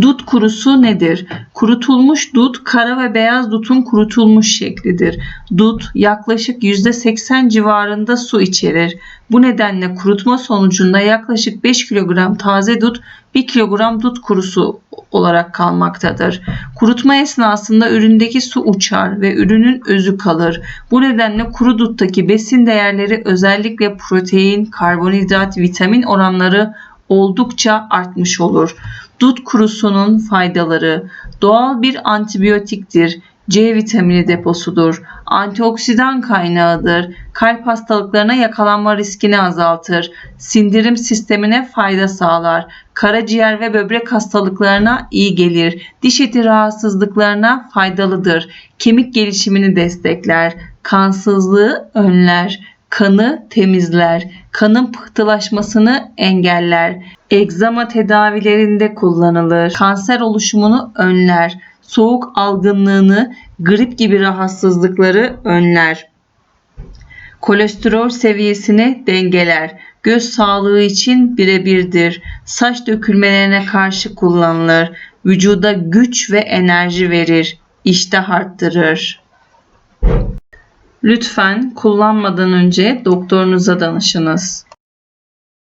Dut kurusu nedir? Kurutulmuş dut kara ve beyaz dutun kurutulmuş şeklidir. Dut yaklaşık %80 civarında su içerir. Bu nedenle kurutma sonucunda yaklaşık 5 kilogram taze dut 1 kilogram dut kurusu olarak kalmaktadır. Kurutma esnasında üründeki su uçar ve ürünün özü kalır. Bu nedenle kuru duttaki besin değerleri özellikle protein, karbonhidrat, vitamin oranları oldukça artmış olur. Dut kurusunun faydaları doğal bir antibiyotiktir. C vitamini deposudur. Antioksidan kaynağıdır. Kalp hastalıklarına yakalanma riskini azaltır. Sindirim sistemine fayda sağlar. Karaciğer ve böbrek hastalıklarına iyi gelir. Diş eti rahatsızlıklarına faydalıdır. Kemik gelişimini destekler. Kansızlığı önler. Kanı temizler. Kanın pıhtılaşmasını engeller. Egzama tedavilerinde kullanılır. Kanser oluşumunu önler. Soğuk algınlığını, grip gibi rahatsızlıkları önler. Kolesterol seviyesini dengeler. Göz sağlığı için birebirdir. Saç dökülmelerine karşı kullanılır. Vücuda güç ve enerji verir. İştah arttırır. Lütfen kullanmadan önce doktorunuza danışınız.